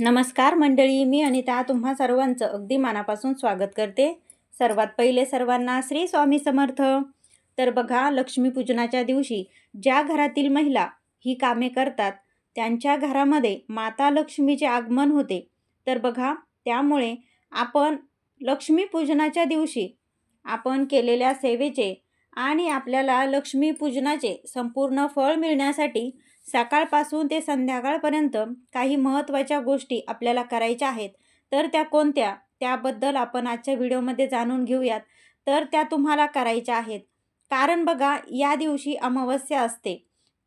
नमस्कार मंडळी मी अनिता तुम्हा सर्वांचं अगदी मनापासून स्वागत करते. सर्वात पहिले सर्वांना श्री स्वामी समर्थ. तर बघा लक्ष्मीपूजनाच्या दिवशी ज्या घरातील महिला ही कामे करतात त्यांच्या घरामध्ये माता लक्ष्मीचे आगमन होते. तर बघा त्यामुळे आपण लक्ष्मीपूजनाच्या दिवशी आपण केलेल्या सेवेचे आणि आपल्याला लक्ष्मीपूजनाचे संपूर्ण फळ मिळण्यासाठी सकाळपासून ते संध्याकाळपर्यंत काही महत्त्वाच्या गोष्टी आपल्याला करायच्या आहेत तर त्या कोणत्या? त्याबद्दल आपण आजच्या व्हिडिओमध्ये जाणून घेऊयात. तर त्या तुम्हाला करायच्या आहेत. कारण बघा या दिवशी अमावस्या असते.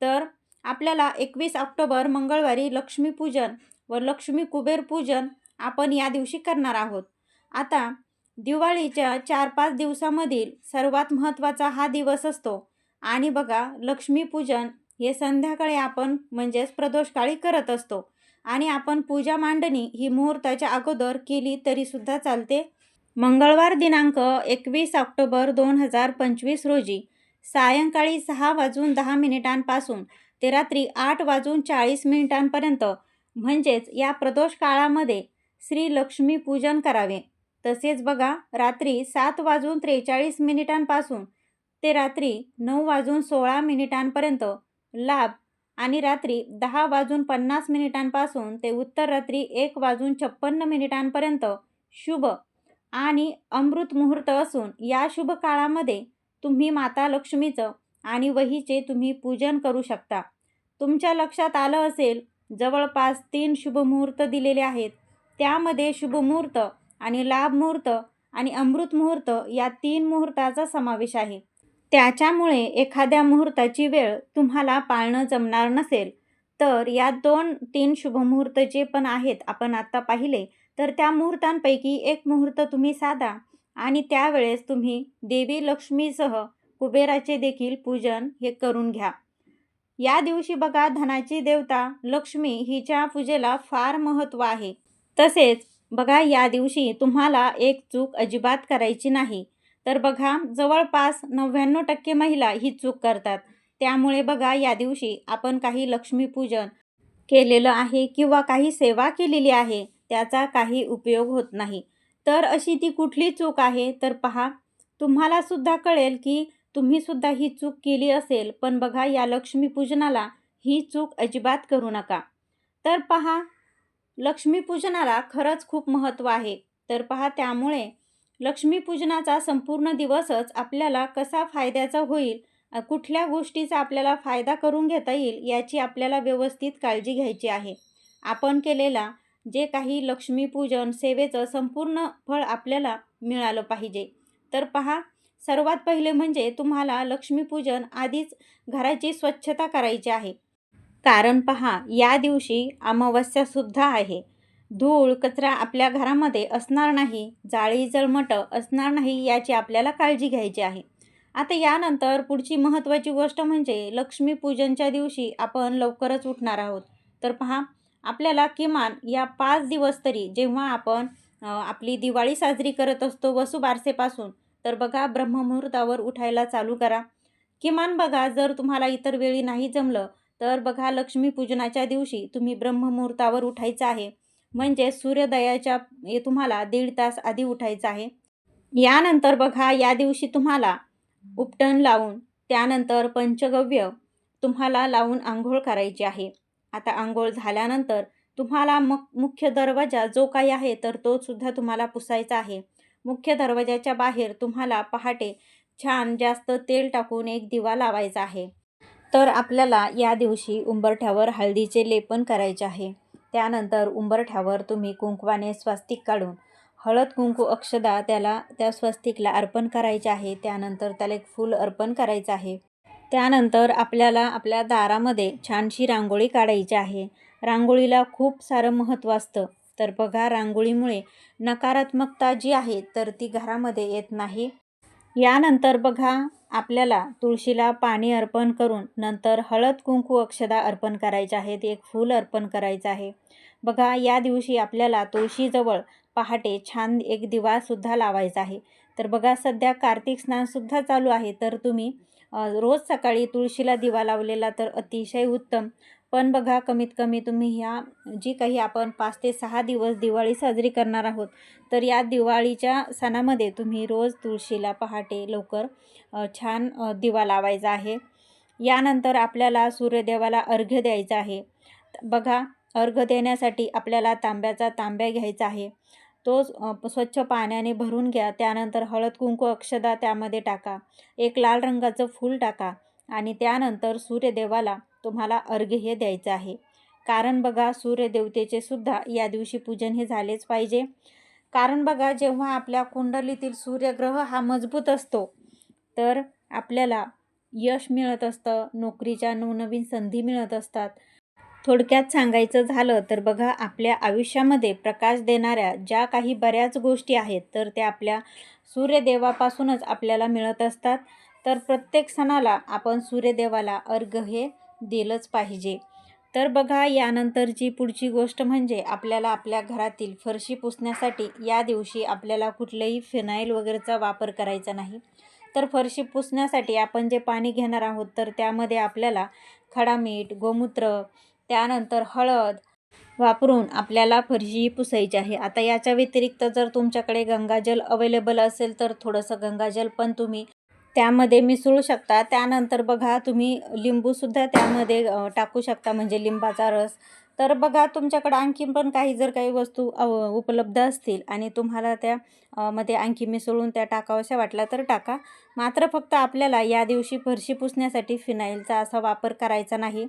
तर आपल्याला एकवीस ऑक्टोबर मंगळवारी लक्ष्मीपूजन व लक्ष्मी कुबेर पूजन आपण या दिवशी करणार आहोत. आता दिवाळीच्या चार पाच दिवसामधील सर्वात महत्त्वाचा हा दिवस असतो. आणि बघा लक्ष्मीपूजन हे संध्याकाळी आपण म्हणजेच प्रदोषकाळी करत असतो. आणि आपण पूजा मांडणी ही मुहूर्ताच्या अगोदर केली तरीसुद्धा चालते. मंगळवार दिनांक एकवीस ऑक्टोबर दोन हजार पंचवीस रोजी सायंकाळी सहा वाजून दहा मिनिटांपासून ते रात्री आठ वाजून चाळीस मिनिटांपर्यंत म्हणजेच या प्रदोष काळामध्ये श्री लक्ष्मी पूजन करावे. तसेच बघा रात्री सात वाजून त्रेचाळीस मिनिटांपासून ते रात्री नऊ वाजून सोळा मिनिटांपर्यंत लाभ. आणि रात्री दहा वाजून पन्नास मिनिटांपासून ते उत्तर रात्री एक वाजून छप्पन्न मिनिटांपर्यंत शुभ आणि अमृत मुहूर्त असून या शुभ काळामध्ये तुम्ही माता लक्ष्मीचं आणि वहीचे तुम्ही पूजन करू शकता. तुमच्या लक्षात आलं असेल जवळपास तीन शुभ मुहूर्त दिलेले आहेत. त्यामध्ये शुभ मुहूर्त आणि लाभ मुहूर्त आणि अमृत मुहूर्त या तीन मुहूर्ताचा समावेश आहे. त्याच्यामुळे एखाद्या मुहूर्ताची वेळ तुम्हाला पाळणं जमणार नसेल. तर या दोन तीन शुभमुहूर्त जे पण आहेत आपण आत्ता पाहिले तर त्या मुहूर्तांपैकी एक मुहूर्त तुम्ही साधा आणि त्यावेळेस तुम्ही देवी लक्ष्मीसह कुबेराचे देखील पूजन हे करून घ्या. या दिवशी बघा धनाची देवता लक्ष्मी हिच्या पूजेला फार महत्त्व आहे. तसेच बघा या दिवशी तुम्हाला एक चूक अजिबात करायची नाही. तर बघा जवळपास नव्याण्णव टक्के महिला ही चूक करतात. त्यामुळे बघा या दिवशी आपण काही लक्ष्मीपूजन केलेलं आहे किंवा काही सेवा केलेली आहे त्याचा काही उपयोग होत नाही. तर अशी ती कुठली चूक आहे? तर पहा तुम्हालासुद्धा कळेल की तुम्हीसुद्धा ही चूक केली असेल पण बघा या लक्ष्मीपूजनाला ही चूक अजिबात करू नका. तर पहा लक्ष्मीपूजनाला खरंच खूप महत्त्व आहे. तर पहा त्यामुळे लक्ष्मीपूजनाचा संपूर्ण दिवसच आपल्याला कसा फायद्याचा होईल कुठल्या गोष्टीचा आपल्याला फायदा करून घेता येईल याची आपल्याला व्यवस्थित काळजी घ्यायची आहे. आपण केलेला जे काही लक्ष्मीपूजन सेवेचं संपूर्ण फळ आपल्याला मिळालं पाहिजे. तर पहा सर्वात पहिले म्हणजे तुम्हाला लक्ष्मीपूजन आधीच घराची स्वच्छता करायची आहे. कारण पहा या दिवशी अमावस्यासुद्धा आहे. धूळ कचरा आपल्या घरामध्ये असणार नाही जाळी जळमटं असणार नाही याची आपल्याला काळजी घ्यायची आहे. आता यानंतर पुढची महत्त्वाची गोष्ट म्हणजे लक्ष्मीपूजनच्या दिवशी आपण लवकरच उठणार आहोत. तर पहा आपल्याला किमान या पाच दिवस तरी जेव्हा आपण आपली दिवाळी साजरी करत असतो वसुबारसेपासून तर बघा ब्रह्ममुहूर्तावर उठायला चालू करा. किमान बघा जर तुम्हाला इतर वेळी नाही जमलं तर बघा लक्ष्मीपूजनाच्या दिवशी तुम्ही ब्रह्ममुहूर्तावर उठायचं आहे. म्हणजे सूर्योदयाच्या तुम्हाला दीड तास आधी उठायचं आहे. यानंतर बघा या दिवशी तुम्हाला उपटण लावून त्यानंतर पंचगव्य तुम्हाला लावून आंघोळ करायची आहे. आता आंघोळ झाल्यानंतर तुम्हाला मग मुख्य दरवाजा जो काही आहे तर तो सुद्धा तुम्हाला पुसायचा आहे. मुख्य दरवाजाच्या बाहेर तुम्हाला पहाटे छान जास्त तेल टाकून एक दिवा लावायचा आहे. तर आपल्याला या दिवशी उंबरठ्यावर हळदीचे लेपन करायचे आहे. त्यानंतर उंबरठ्यावर तुम्ही कुंकवाने स्वस्तिक काढून हळद कुंकू अक्षदा त्याला त्या स्वस्तिकला अर्पण करायचे आहे त्यानंतर त्याला एक फूल अर्पण करायचं आहे. त्यानंतर आपल्याला आपल्या दारामध्ये छानशी रांगोळी काढायची आहे. रांगोळीला खूप सारं महत्त्व असतं. तर बघा रांगोळीमुळे नकारात्मकता जी आहे तर ती घरामध्ये येत नाही. यानंतर बघा आपल्याला तुळशीला पाणी अर्पण करून नंतर हळद कुंकू अक्षदा अर्पण करायचे आहेत एक फूल अर्पण करायचं आहे. बघा या दिवशी आपल्याला तुळशीजवळ पहाटे छान एक दिवासुद्धा लावायचा आहे. तर बघा सध्या कार्तिक स्नानसुद्धा चालू आहे. तर तुम्ही रोज सकाळी तुळशीला दिवा लावलेला तर अतिशय उत्तम. पण बघा कमीत कमी तुम्ही ह्या जी काही आपण पाच ते सहा दिवस दिवाळी साजरी करणार आहोत तर या दिवाळीच्या सणामध्ये तुम्ही रोज तुळशीला पहाटे लवकर छान दिवा लावायचा आहे. यानंतर आपल्याला सूर्यदेवाला अर्घ्य द्यायचा आहे. बघा अर्घ देण्यासाठी आपल्याला तांब्याचा तांब्या घ्यायचा आहे. तो स्वच्छ पाण्याने भरून घ्या. त्यानंतर हळद कुंकू अक्षदा त्यामध्ये टाका. एक लाल रंगाचं फूल टाका आणि त्यानंतर सूर्यदेवाला तुम्हाला अर्घ्य हे द्यायचं आहे. कारण बघा सूर्यदेवतेचे सुद्धा या दिवशी पूजन हे झालेच पाहिजे. कारण बघा जेव्हा आपल्या कुंडलीतील सूर्यग्रह हा मजबूत असतो तर आपल्याला यश मिळत असतं नोकरीच्या नवनवीन संधी मिळत असतात थोडक्यात सांगायचं झालं तर बघा आपल्या आयुष्यामध्ये प्रकाश देणाऱ्या ज्या काही बऱ्याच गोष्टी आहेत तर त्या आपल्या सूर्यदेवापासूनच आपल्याला मिळत असतात. तर प्रत्येक सणाला आपण सूर्यदेवाला अर्घ हे दिलंच पाहिजे. तर बघा यानंतरची पुढची गोष्ट म्हणजे आपल्याला आपल्या घरातील फरशी पुसण्यासाठी या दिवशी आपल्याला कुठलंही फिनाईल वगैरेचा वापर करायचा नाही. तर फरशी पुसण्यासाठी आपण जे पाणी घेणार आहोत तर त्यामध्ये आपल्याला खडा मीठ गोमूत्र त्यानंतर हळद वापरून आपल्याला फरशी पुसायची आहे. आता याच्या व्यतिरिक्त जर तुमच्याकडे गंगाजल अवेलेबल असेल तर थोडंसं गंगाजल पण तुम्ही त्यामध्ये मिसळू शकता. त्यानंतर बघा तुम्ही लिंबूसुद्धा त्यामध्ये टाकू शकता म्हणजे लिंबाचा रस. तर बघा तुमच्याकडं आणखी पण काही जर काही वस्तू उपलब्ध असतील आणि तुम्हाला त्या मध्ये आणखी मिसळून त्या टाकाव्याशा वाटल्या तर टाका. मात्र फक्त आपल्याला या दिवशी फरशी पुसण्यासाठी फिनाईलचा असा वापर करायचा नाही.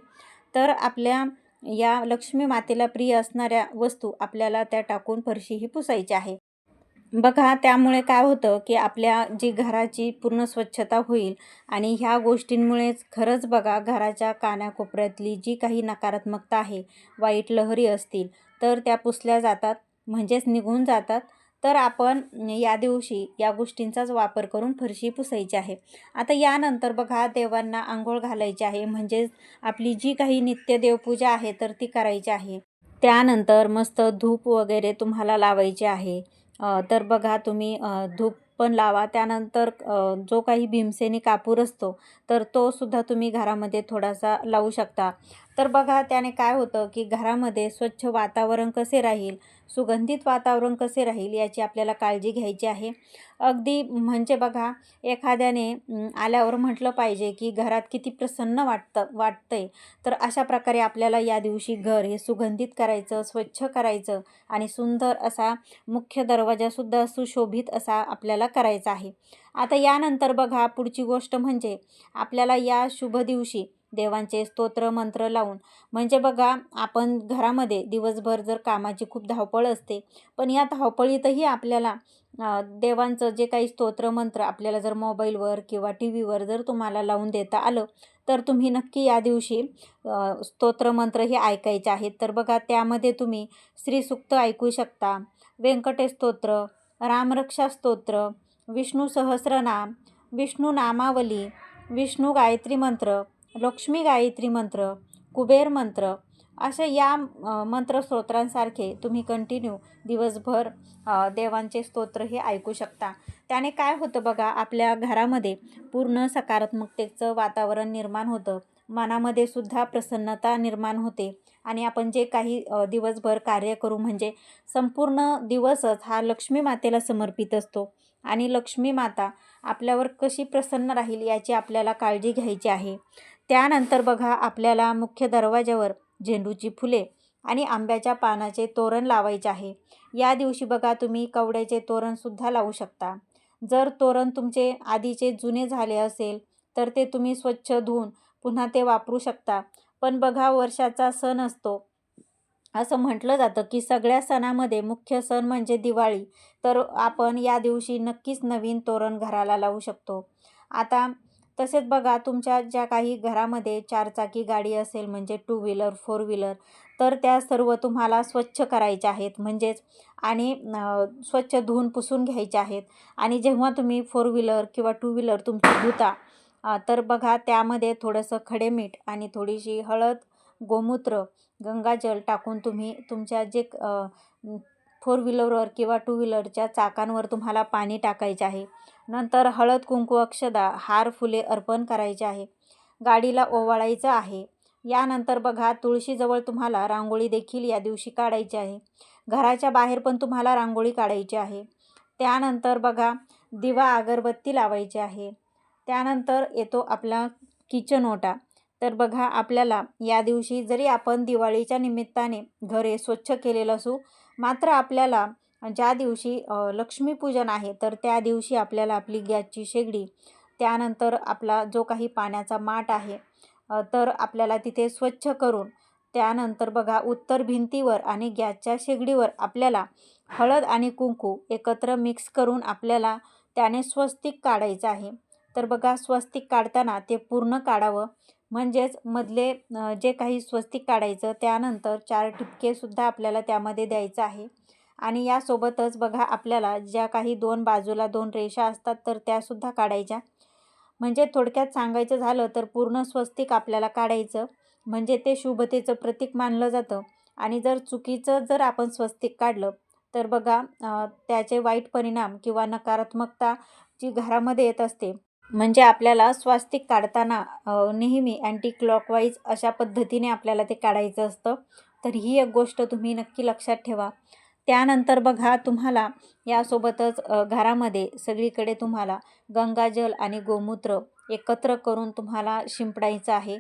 तर आपल्या या लक्ष्मी मातेला प्रिय असणाऱ्या वस्तू आपल्याला त्या टाकून फरशीही पुसायची आहे. बघा त्यामुळे काय होतं की आपल्या जी घराची पूर्ण स्वच्छता होईल आणि ह्या गोष्टींमुळेच खरंच बघा घराच्या कानाकोपऱ्यातली जी काही नकारात्मकता आहे वाईट लहरी असतील तर त्या पुसल्या जातात म्हणजेच निघून जातात. तर आपण या दिवशी या गोष्टींचाच वापर करून फरशी पुसायची आहे. आता यानंतर बघा देवांना आंघोळ घालायची आहे. म्हणजेच आपली जी काही नित्य देवपूजा आहे तर ती करायची आहे. त्यानंतर मस्त धूप वगैरे तुम्हाला लावायचे आहे. तर बघा तुम्ही धूप पण लावा. त्यानंतर जो काही भीमसेनी कापूर असतो तर तो सुद्धा तुम्ही घरामध्ये थोडासा लावू शकता. तर बघा त्याने काय होतं की घरामध्ये स्वच्छ वातावरण कसे राहील सुगंधित वातावरण कसे राहील याची आपल्याला काळजी घ्यायची आहे. अगदी म्हणजे बघा एखाद्याने आल्यावर म्हटलं पाहिजे की घरात किती प्रसन्न वाटतं वाटतंय. तर अशा प्रकारे आपल्याला या दिवशी घर हे सुगंधित करायचं स्वच्छ करायचं आणि सुंदर असा मुख्य दरवाजासुद्धा सुशोभित असा आपल्याला करायचा आहे. आता यानंतर बघा पुढची गोष्ट म्हणजे आपल्याला या शुभ दिवशी देवांचे स्तोत्र मंत्र लावून. म्हणजे बघा आपण घरामध्ये दिवसभर जर कामाची खूप धावपळ असते पण या धावपळीतही आपल्याला देवांचं जे काही स्तोत्र मंत्र आपल्याला जर मोबाईलवर किंवा टी व्हीवर जर तुम्हाला लावून देता आलं तर तुम्ही नक्की या दिवशी स्तोत्रमंत्र हे ऐकायचे आहेत. तर बघा त्यामध्ये तुम्ही श्रीसुक्त ऐकू शकता व्यंकटेश स्तोत्र रामरक्षा स्तोत्र विष्णू सहस्रनाम विष्णू नामावली विष्णू गायत्री मंत्र लक्ष्मी गायत्री मंत्र कुबेर मंत्र असे या मंत्रस्तोत्रांसारखे तुम्ही कंटिन्यू दिवसभर देवांचे स्तोत्र हे ऐकू शकता. त्याने काय होतं बघा आपल्या घरामध्ये पूर्ण सकारात्मकतेचं वातावरण निर्माण होतं. मनामध्ये सुद्धा प्रसन्नता निर्माण होते आणि आपण जे काही दिवसभर कार्य करू म्हणजे संपूर्ण दिवसच हा लक्ष्मी मातेला समर्पित असतो. आणि लक्ष्मी माता आपल्यावर कशी प्रसन्न राहील याची आपल्याला काळजी घ्यायची आहे. त्यानंतर बघा आपल्याला मुख्य दरवाज्यावर झेंडूची फुले आणि आंब्याच्या पानाचे तोरण लावायचे आहे. या दिवशी बघा तुम्ही कवड्याचे तोरणसुद्धा लावू शकता. जर तोरण तुमचे आधीचे जुने झाले असेल तर ते तुम्ही स्वच्छ धुवून पुन्हा ते वापरू शकता. पण बघा वर्षाचा सण असतो. असं म्हटलं जातं की सगळ्या सणामध्ये मुख्य सण म्हणजे दिवाळी. तर आपण या दिवशी नक्कीच नवीन तोरण घराला लावू शकतो. आता तसेच बघा तुमच्या ज्या काही घरामध्ये चारचाकी गाडी असेल म्हणजे टू व्हीलर फोर व्हीलर तर त्या सर्व तुम्हाला स्वच्छ करायच्या आहेत. म्हणजेच आणि स्वच्छ धुवून पुसून घ्यायच्या आहेत. आणि जेव्हा तुम्ही फोर व्हीलर किंवा टू व्हीलर तुमची धुता तर बघा त्यामध्ये थोडंसं खडे मीठ आणि थोडीशी हळद गोमूत्र गंगाजल टाकून तुम्ही तुमच्या जे फोर व्हीलरवर किंवा टू व्हीलरच्या चाकांवर तुम्हाला पाणी टाकायचे आहे. नंतर हळद कुंकू अक्षदा हार फुले अर्पण करायचे आहे. गाडीला ओवाळायचं आहे. यानंतर बघा तुळशीजवळ तुम्हाला रांगोळी देखील या दिवशी काढायची आहे. घराच्या बाहेर पण तुम्हाला रांगोळी काढायची आहे. त्यानंतर बघा दिवा अगरबत्ती लावायची आहे. त्यानंतर येतो आपला किचन ओटा. तर बघा आपल्याला या दिवशी जरी आपण दिवाळीच्या निमित्ताने घरे स्वच्छ केलेलं असू मात्र आपल्याला ज्या दिवशी लक्ष्मीपूजन आहे तर त्या दिवशी आपल्याला आपली गॅसची शेगडी त्यानंतर आपला जो काही पाण्याचा माठ आहे तर आपल्याला तिथे स्वच्छ करून त्यानंतर बघा उत्तर भिंतीवर आणि गॅसच्या शेगडीवर आपल्याला हळद आणि कुंकू एकत्र मिक्स करून आपल्याला त्याने स्वस्तिक काढायचं आहे. तर बघा स्वस्तिक काढताना ते पूर्ण काढावं. म्हणजेच मधले जे काही स्वस्तिक काढायचं त्यानंतर चार ठिपकेसुद्धा आपल्याला त्यामध्ये द्यायचं आहे. आणि यासोबतच बघा आपल्याला ज्या काही दोन बाजूला दोन रेषा असतात तर त्यासुद्धा काढायच्या. म्हणजे थोडक्यात सांगायचं झालं तर पूर्ण स्वस्तिक आपल्याला काढायचं. म्हणजे ते शुभतेचं प्रतीक मानलं जातं. आणि जर चुकीचं जर आपण स्वस्तिक काढलं तर बघा त्याचे वाईट परिणाम किंवा नकारात्मकता जी घरामध्ये येत असते म्हणजे आपल्याला स्वास्तिक काढताना नेहमी अँटी क्लॉकवाईज अशा पद्धतीने आपल्याला ते काढायचं असतं. तर ही एक गोष्ट तुम्ही नक्की लक्षात ठेवा. त्यानंतर बघा तुम्हाला यासोबतच घरामध्ये सगळीकडे तुम्हाला गंगाजल आणि गोमूत्र एकत्र करून तुम्हाला शिंपडायचं आहे.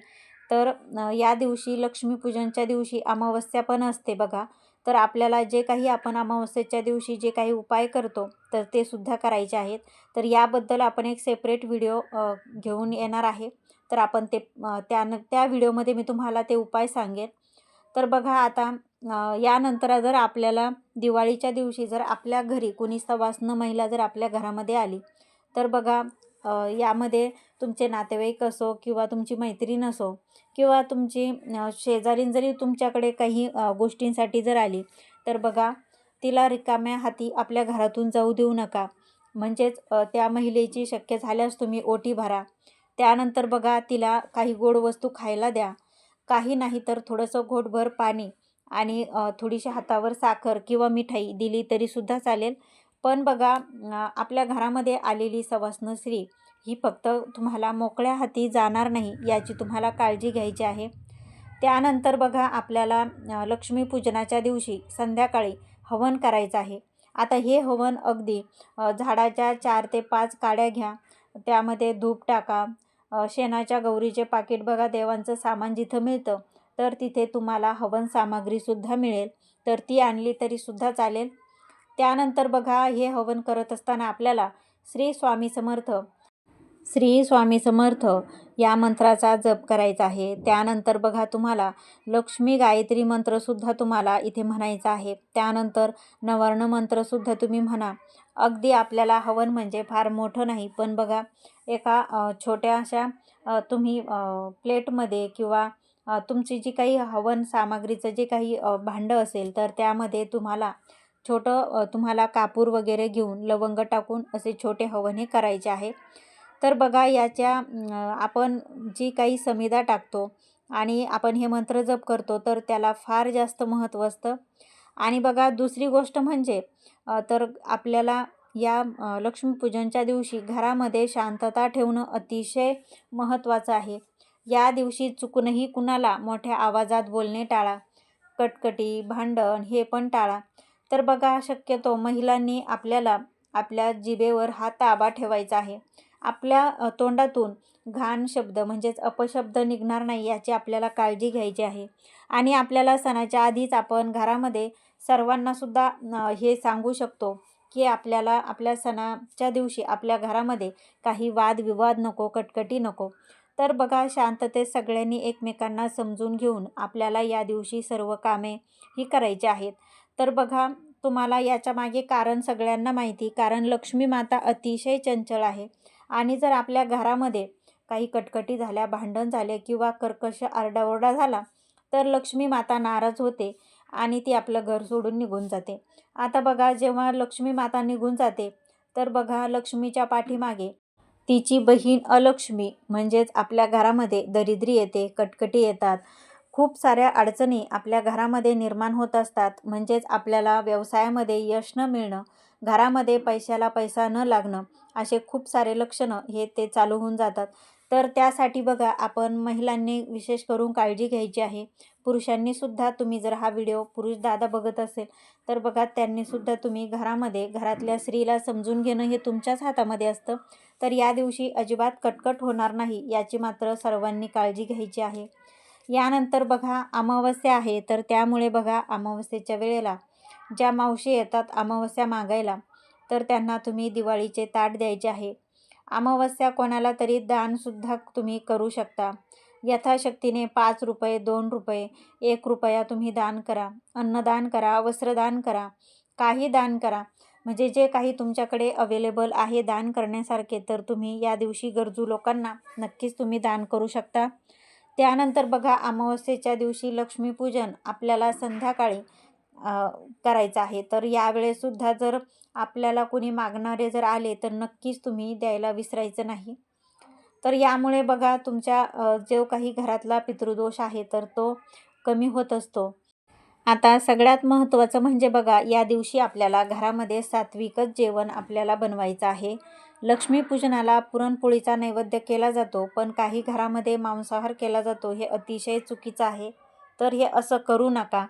तर या दिवशी लक्ष्मीपूजनच्या दिवशी अमावस्या पण असते बघा. तर आपल्याला जे काही आपण अमावस्येच्या दिवशी जे काही उपाय करतो तर ते सुद्धा करायचे आहेत. तर याबद्दल आपण एक सेपरेट व्हिडिओ घेऊन येणार आहे. तर आपण ते त्यान त्या व्हिडिओमध्ये मी तुम्हाला ते उपाय सांगेन. तर बघा आता यानंतर जर आपल्याला दिवाळीच्या दिवशी जर आपल्या घरी कुणी सवासनं महिला जर आपल्या घरामध्ये आली तर बघा यामध्ये तुमचे नातेवाईक असो किंवा तुमची मैत्रीण असो किंवा तुमची शेजारीन जरी तुमच्याकडे काही गोष्टींसाठी जर आली तर बघा तिला रिकाम्या हाती आपल्या घरातून जाऊ देऊ नका. म्हणजेच त्या महिलेची शक्य झाल्यास तुम्ही ओटी भरा. त्यानंतर बघा तिला काही गोड वस्तू खायला द्या. काही नाही तर थोडंसं घोटभर पाणी आणि थोडीशी हातावर साखर किंवा मिठाई दिली तरीसुद्धा चालेल. पण बघा आपल्या घरामध्ये आलेली सवासनं स्त्री ही फक्त तुम्हाला मोकळ्या हाती जाणार नाही याची तुम्हाला काळजी घ्यायची आहे. त्यानंतर बघा आपल्याला लक्ष्मीपूजनाच्या दिवशी संध्याकाळी हवन करायचं आहे. आता हे हवन अगदी झाडाच्या चार ते पाच काड्या घ्या. त्यामध्ये धूप टाका. शेणाच्या गौरीचे पाकिट बघा देवांचं सामान जिथं मिळतं तर तिथे तुम्हाला हवन सामग्रीसुद्धा मिळेल. तर ती आणली तरीसुद्धा चालेल. त्यानंतर बघा हे हवन करत असताना आपल्याला श्री स्वामी समर्थ श्री स्वामी समर्थ या मंत्राचा जप करायचा आहे. त्यानंतर बघा तुम्हाला लक्ष्मी गायत्री मंत्रसुद्धा तुम्हाला इथे म्हणायचा आहे. त्यानंतर नवर्ण मंत्रसुद्धा तुम्ही म्हणा. अगदी आपल्याला हवन म्हणजे फार मोठं नाही पण बघा एका छोट्याशा तुम्ही प्लेटमध्ये किंवा तुमची जी काही हवन सामग्रीचं जे काही भांडं असेल तर त्यामध्ये तुम्हाला छोटं तुम्हाला कापूर वगैरे घेऊन लवंग टाकून असे छोटे हवन हे करायचे आहे. तर बघा याच्या आपण जी काही समिधा टाकतो आणि आपण हे मंत्र जप करतो तर त्याला फार जास्त महत्त्व असतं. आणि बघा दुसरी गोष्ट म्हणजे तर आपल्याला या लक्ष्मीपूजनच्या दिवशी घरामध्ये शांतता ठेवणं अतिशय महत्त्वाचं आहे. या दिवशी चुकूनही कुणाला मोठ्या आवाजात बोलणे टाळा कटकटी भांडण हे पण टाळा. तर बघा शक्यतो महिलांनी आपल्याला आपल्या जिभेवर हा ताबा ठेवायचा आहे. आपल्या तोंडातून घाण शब्द म्हणजेच अपशब्द निघणार नाही याची आपल्याला काळजी घ्यायची आहे. आणि आपल्याला सणाच्या आधीच आपण घरामध्ये सर्वांनासुद्धा हे सांगू शकतो की आपल्याला आपल्या सणाच्या दिवशी आपल्या घरामध्ये काही वादविवाद नको कटकटी नको. तर बघा शांततेत सगळ्यांनी एकमेकांना समजून घेऊन आपल्याला या दिवशी सर्व कामे ही करायची आहेत. तर बघा तुम्हाला याच्या मागे कारण सगळ्यांना माहिती कारण लक्ष्मी माता अतिशय चंचल आहे. आणि जर आपल्या घरामध्ये काही कटकटी झाल्या भांडण झाले किंवा कर्कश आरडाओरडा झाला तर लक्ष्मी माता नाराज होते आणि ती आपलं घर सोडून निघून जाते. आता बघा जेव्हा लक्ष्मी माता निघून जाते तर बघा लक्ष्मीच्या पाठीमागे तिची बहीण अलक्ष्मी म्हणजेच आपल्या घरामध्ये दरिद्री येते कटकटी येतात. खूप साऱ्या अडचणी आपल्या घरामध्ये निर्माण होत असतात म्हणजेच आपल्याला व्यवसायामध्ये यश न मिळणं घरामध्ये पैशाला पैसा न लागणं असे खूप सारे लक्षणं हे ते चालू होऊन जातात. तर त्यासाठी बघा आपण महिलांनी विशेष करून काळजी घ्यायची आहे. पुरुषांनीसुद्धा तुम्ही जर हा व्हिडिओ पुरुष दादा बघत असेल तर बघा त्यांनीसुद्धा तुम्ही घरामध्ये घरातल्या स्त्रीला समजून घेणं हे तुमच्याच हातामध्ये असतं. तर या दिवशी अजिबात कटकट होणार नाही याची मात्र सर्वांनी काळजी घ्यायची आहे. यानंतर बघा अमावस्या आहे तर त्यामुळे बघा अमावस्येच्या वेळेला ज्या मावशी येतात अमावस्या मागायला तर त्यांना तुम्ही दिवाळीचे ताट द्यायचे आहे. अमावस्या कोणाला तरी दानसुद्धा तुम्ही करू शकता. यथाशक्तीने पाच रुपये दोन रुपये एक रुपया तुम्ही दान करा. अन्नदान करा वस्त्रदान करा. काही दान करा. म्हणजे जे काही तुमच्याकडे अवेलेबल आहे दान करण्यासारखे तर तुम्ही या दिवशी गरजू लोकांना नक्कीच तुम्ही दान करू शकता. त्यानंतर बघा अमावस्येच्या दिवशी लक्ष्मीपूजन आपल्याला संध्याकाळी करायचं आहे. तर यावेळेसुद्धा जर आपल्याला कोणी मागणारे जर आले तर नक्कीच तुम्ही द्यायला विसरायचं नाही. तर यामुळे बघा तुमच्या जो काही घरातला पितृदोष आहे तर तो कमी होत असतो. आता सगळ्यात महत्त्वाचं म्हणजे बघा या दिवशी आपल्याला घरामध्ये सात्विकच जेवण आपल्याला बनवायचं आहे. लक्ष्मीपूजनाला पुरणपोळीचा नैवेद्य केला जातो पण काही घरामध्ये मांसाहार केला जातो हे अतिशय चुकीचं आहे. तर हे असं करू नका.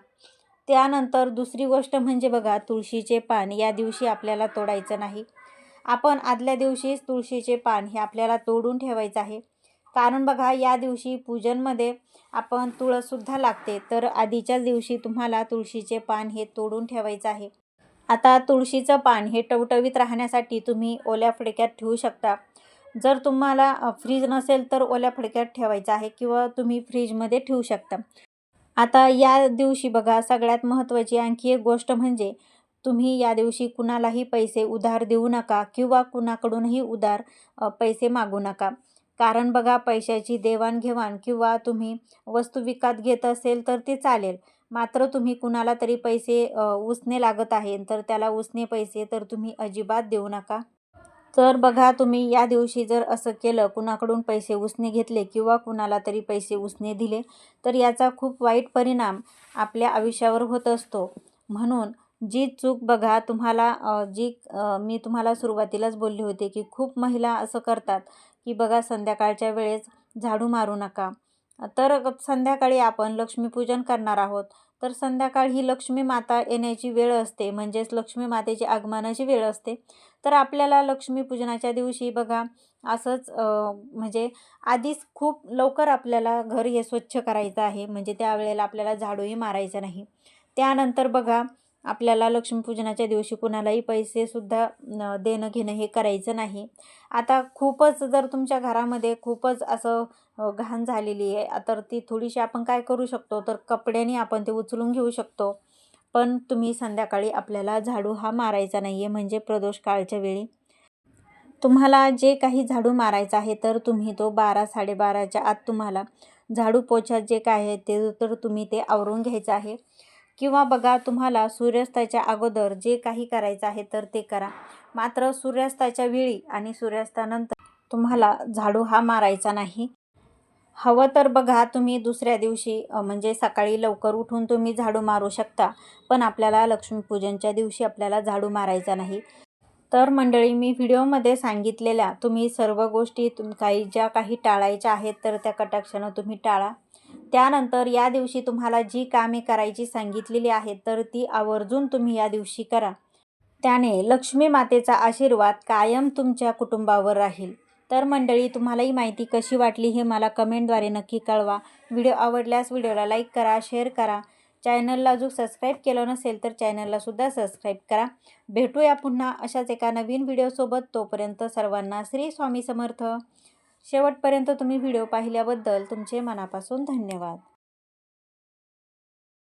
त्यानंतर दुसरी गोष्ट म्हणजे बघा तुळशीचे पान या दिवशी आपल्याला तोडायचं नाही. आपण आदल्या दिवशीच तुळशीचे पान हे आपल्याला तोडून ठेवायचं आहे. कारण बघा या दिवशी पूजनमध्ये आपण तुळससुद्धा लागते तर आधीच्याच दिवशी तुम्हाला तुळशीचे पान हे तोडून ठेवायचं आहे. आता तुळशीचं पान हे टवटवीत राहण्यासाठी तुम्ही ओल्या फडक्यात ठेवू शकता. जर तुम्हाला फ्रीज नसेल तर ओल्या फडक्यात ठेवायचं आहे किंवा तुम्ही फ्रीजमध्ये ठेवू शकता. आता या दिवशी बघा सगळ्यात महत्त्वाची आणखी एक गोष्ट म्हणजे तुम्ही या दिवशी कुणालाही पैसे उधार देऊ नका किंवा कुणाकडूनही उधार पैसे मागू नका. कारण बघा पैशाची देवाणघेवाण किंवा तुम्ही वस्तू विकत घेत असेल तर ते चालेल. मात्र तुम्ही कुणाला तरी पैसे उसने लागत आहे तर त्याला उसने पैसे तर तुम्ही अजिबात देऊ नका. तर बघा तुम्ही या दिवशी जर असं केलं कुणाकडून पैसे उसने घेतले किंवा कुणाला तरी पैसे उसने दिले तर याचा खूप वाईट परिणाम आपल्या आयुष्यावर होत असतो. म्हणून जी चूक बघा तुम्हाला जी मी तुम्हाला सुरुवातीलाच बोलली होती की खूप महिला असं करतात की बघा संध्याकाळच्या वेळेस झाडू मारू नका. तर संध्याकाळी आपण लक्ष्मीपूजन करणार आहोत. तर संध्याकाळ ही लक्ष्मी माता येण्याची वेळ असते. म्हणजेच लक्ष्मी मातेची आगमनाची वेळ असते. तर आपल्याला लक्ष्मीपूजनाच्या दिवशी बघा असंच म्हणजे आधीच खूप लवकर आपल्याला घर हे स्वच्छ करायचं आहे. म्हणजे त्यावेळेला आपल्याला झाडूही मारायचं नाही. त्यानंतर बघा आपल्याला लक्ष्मीपूजनाच्या दिवशी कुणालाही पैसेसुद्धा देणं घेणं हे करायचं नाही. आता खूपच जर तुमच्या घरामध्ये खूपच असं घाण झालेली आहे तर ती थोडीशी आपण काय करू शकतो? तर कपड्याने आपण ते उचलून घेऊ शकतो. पण तुम्ही संध्याकाळी आपल्याला झाडू हा मारायचा नाही आहे म्हणजे प्रदोष काळच्या वेळी. तुम्हाला जे काही झाडू मारायचा आहे तर तुम्ही तो बारा साडेबाराच्या आत तुम्हाला झाडू पोछा जे काय आहे ते तर तुम्ही ते आवरून घ्यायचं आहे. किंवा बघा तुम्हाला सूर्यास्ताच्या अगोदर जे काही करायचं आहे तर ते करा. मात्र सूर्यास्ताच्या वेळी आणि सूर्यास्तानंतर तुम्हाला झाडू हा मारायचा नाही. हवं तर बघा तुम्ही दुसऱ्या दिवशी म्हणजे सकाळी लवकर उठून तुम्ही झाडू मारू शकता पण आपल्याला लक्ष्मीपूजनच्या दिवशी आपल्याला झाडू मारायचा नाही. तर मंडळी मी व्हिडिओमध्ये सांगितलेल्या तुम्ही सर्व गोष्टी तुम काही ज्या काही टाळायच्या आहेत तर त्या कटाक्षानं तुम्ही टाळा. त्यानंतर या दिवशी तुम्हाला जी कामे करायची सांगितलेली आहेत तर ती आवर्जून तुम्ही या दिवशी करा. त्याने लक्ष्मी मातेचा आशीर्वाद कायम तुमच्या कुटुंबावर राहील. तर मंडळी तुम्हालाही माहिती कशी वाटली हे मला कमेंटद्वारे नक्की कळवा. व्हिडिओ आवडल्यास व्हिडिओला लाईक करा शेअर करा. चॅनलला जो सबस्क्राईब केलं नसेल तर चॅनललासुद्धा सबस्क्राईब करा. भेटूया पुन्हा अशाच एका नवीन व्हिडिओसोबत. तोपर्यंत सर्वांना श्री स्वामी समर्थ. शेवटपर्यंत तुम्ही व्हिडिओ पाहिल्याबद्दल तुमचे मनापासून धन्यवाद.